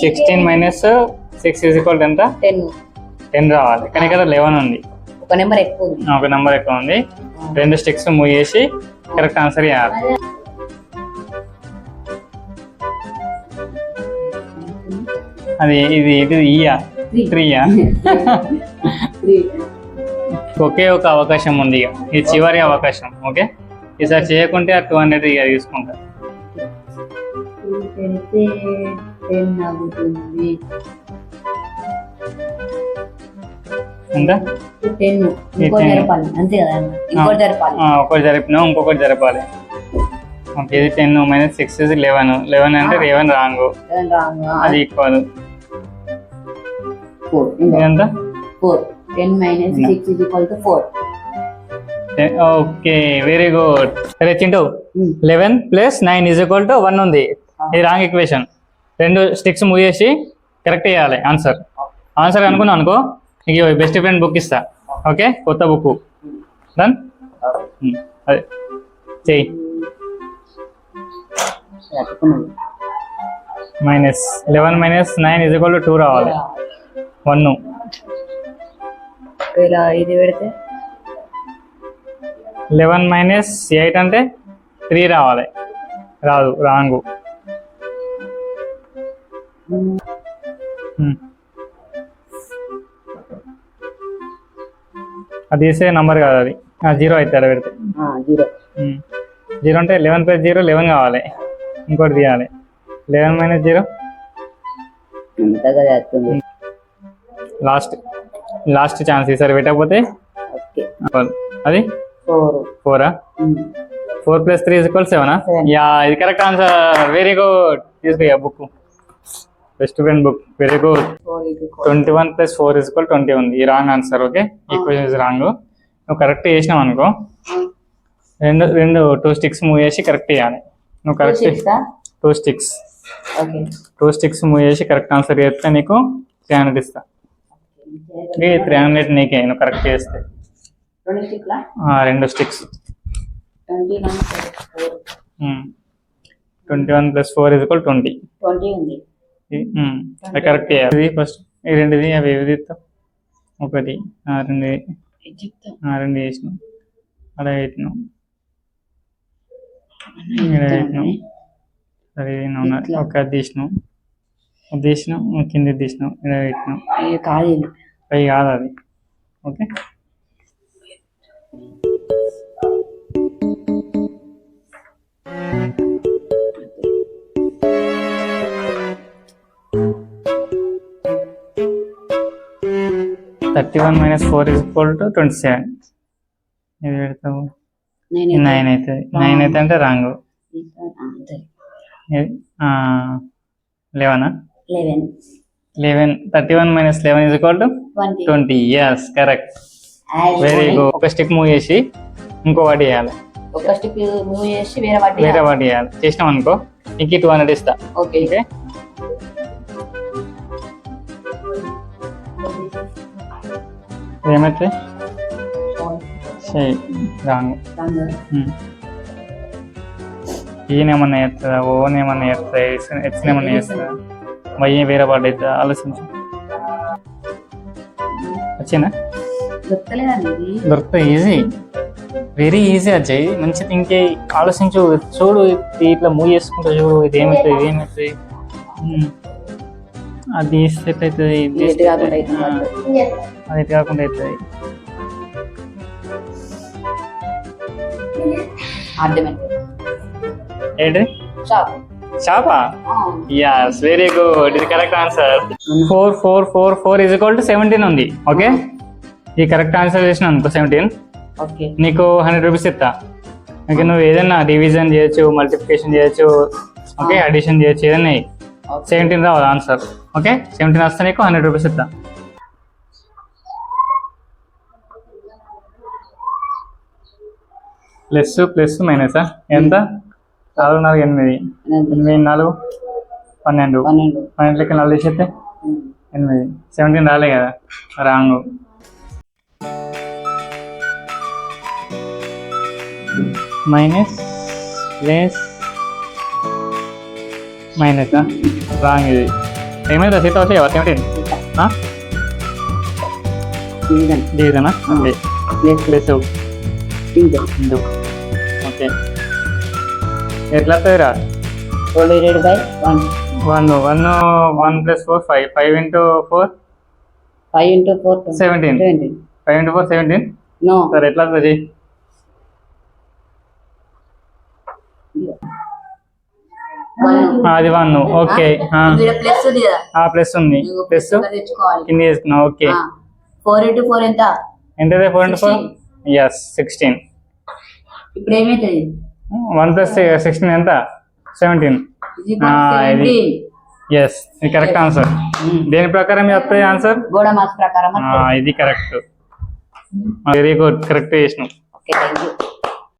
Sixteen minus six is equal ఎంత? Ten ten రావాలి. కానీ ఇక్కడ లెవెన్ ఉంది. ఒక నెంబర్ ఎక్కువ ఒక నెంబర్ ఎక్కువ ఉంది. రెండు స్టిక్స్ మూవ్ చేసి కరెక్ట్ ఆన్సర్ చేయాలి అది ఇది ఇది ఇయా Three. త్రీయా ఒకే ఒక అవకాశం ఉంది ఇక. ఇది చివరి అవకాశం ఓకే? ఈసారి చేయకుంటే ఆ టూ హండ్రెడ్ ఇక తీసుకుంటా. పెడితే టెన్ అవుతుంది ఎంత టెన్ ఇంకో ten. జరపాలి. అంతే కదా అన్న? ఇంకోటి జరపాలి. ఆ, ఒకటి జరిపినా ఇంకొకటి జరపాలి. ఓకే ఇది ten minus six eleven eleven అంటే లెవెన్ రాంగ్. అది ఈక్వల్ ఫోర్ ఎంత? Four ten minus six is equal to four okay very good సరే Chintu. Eleven plus nine is equal to one ఉంది. ఇది రాంగ్ ఈక్వేషన్ రెండు sticks move చేసి correct చేయాలి. Answer answer అనుకున్నావు అనుకో నీకు బెస్ట్ ఫ్రెండ్ బుక్ ఇస్తా. ఓకే కొత్త బుక్ డన్ అదే. చెయ్యి. Minus eleven minus nine is equal to two రావాలి. వన్ ఇలా ఇది పెడితే? లెవెన్ మైనస్ ఎయిట్ అంటే త్రీ రావాలి. రాదు. Wrong Hmm. అది తీసే నంబర్ కాదు అది. జీరో అవుతారు పెడితే. జీరో జీరో అంటే లెవెన్ ప్లస్ జీరో లెవెన్ కావాలి. ఇంకోటి తీయాలి. Eleven minus zero last last chance ఈసారి పెట్టకపోతే? అది? ఫోర్ ఫోరా ఫోర్ ప్లస్ త్రీ ఈక్వల్ సెవెనా. యా ఇది correct answer very good తీసుకుయ్యా book best friend book very good twenty one plus four equal twenty ఉంది ఈ wrong answer okay equation is wrong నువ్వు correct చేసినావు అనుకో. రెండు రెండు టూ స్టిక్స్ మూవ్ చేసి కరెక్ట్ చేయాలి. నువ్వు correct two sticks two sticks move చేసి కరెక్ట్ ఆన్సర్ చేస్తే నీకు త్రీ హండ్రెడ్ ఇస్తా ఈ త్రీ హండ్రెడ్ నీకే నువ్వు కరెక్ట్ చేస్తే. రెండు sticks twenty one plus four equal twenty twenty ఉంది. కరెక్ట్ చేయాలి ఫస్ట్ ఈ రెండుది అవి ఏవి తీస్తావు? ఒకటి ఆ, రెండు ఇది రెండు చేసినాం అలా పెట్టినాం ఇలా పెట్టినాం సరే అవునా ఒక తీసినాం తీసినాం కింద తీసినాం ఇలా పెట్టినాం ఇది కాదు ఇది. పై కాదు అది. Okay? Thirty one minus four is equal to twenty seven ఇది పెడతావు? నేను అవుతుంది నైన్ అయితే. అంటే wrong లెవెనా eleven eleven thirty one minus eleven is equal to twenty yes correct very good ఒక స్టిక్ మూవ్ చేసి ఇంకో వాటి వేయాలి. ఒక స్టిక్ మూవ్ చేసి వేరే వాటి వేరే వాటి వేయాలి. చేసినాం అనుకో. ఇంక టూ హండ్రెడ్ ఇస్తా. ఓకే ఓకే ఏమైతే రాంగ్ ఈయనేమన్నా చేస్తుందా ఓన్ ఏమన్నా చేస్తుందా ఎక్స్ ఏమన్నా చేస్తుందా వై వేరే పాట అవుతుందా ఆలోచించు వచ్చిందా? ఇది దొరుకుతాయి ఈజీ వెరీ ఈజీ అజయ్. మంచి ఇంకే ఆలోచించు చూడు ఇట్లా మూవ్ చేసుకుంటా చూడు ఇది ఏమవుతుంది ఇది ఏమవుతుంది. అది సెట్ అవుతుంది ఇది అది కాకుండా అవుతుంది. ఏంటి? షాప్. యస్ వెరీ గుడ్ ఇది correct answer four four four four is equal to seventeen ఉంది. ఓకే ఈ కరెక్ట్ ఆన్సర్ చేసిన అనుకో సెవెంటీన్ ఓకే. నీకు హండ్రెడ్ రూపీస్ ఇస్తా. ఓకే నువ్వు ఏదైనా డివిజన్ చేయొచ్చు మల్టిప్లికేషన్ చేయొచ్చు ఓకే అడిషన్ చేయొచ్చు ఏదైనా సెవెంటీన్ రావాలి ఆన్సర్ ఓకే సెవెంటీన్ వస్తే నీకు హండ్రెడ్ రూపీస్ ఇస్తా. ప్లస్ ప్లస్ మైనసా ఎంత? నాలుగు నాలుగు ఎనిమిది. ఎనిమిది నాలుగు పన్నెండు. పన్నెండు. పన్నెండులకి నాలుగు తీసేస్తే ఎనిమిది. సెవెంటీన్ రాలే కదా? Wrong. Minus plus minus wrong ఇది ఏమైంది సీత వచ్చాయా సెవెంటీన్ ఇదిగోండి. జీవితనా ఓకే ప్లస్. ఇందు ఓకే ఎట్లా by one one one plus four five five into four five into four seventeen five into four seventeen సరే ఎట్లా వస్తుంది అది వన్. ఓకే. ప్లస్ ఉంది కదా? ప్లస్ ఉంది. ప్లస్ కింద చేసుకున్నాం. ఓకే. ఫోర్ ఇంటూ ఫోర్ ఎంత? ఎంత four into four? Yes sixteen ఇప్పుడు ఏమైతుంది? వన్ ప్లస్ సిక్స్టీన్ ఎంత? సెవెంటీన్ ఇది ఎస్ ఇది కరెక్ట్ ఆన్సర్ దేని ప్రకారం వస్తాయి ఆన్సర్ ఇది కరెక్ట్ వెరీ గుడ్ కరెక్ట్ చేసినాం.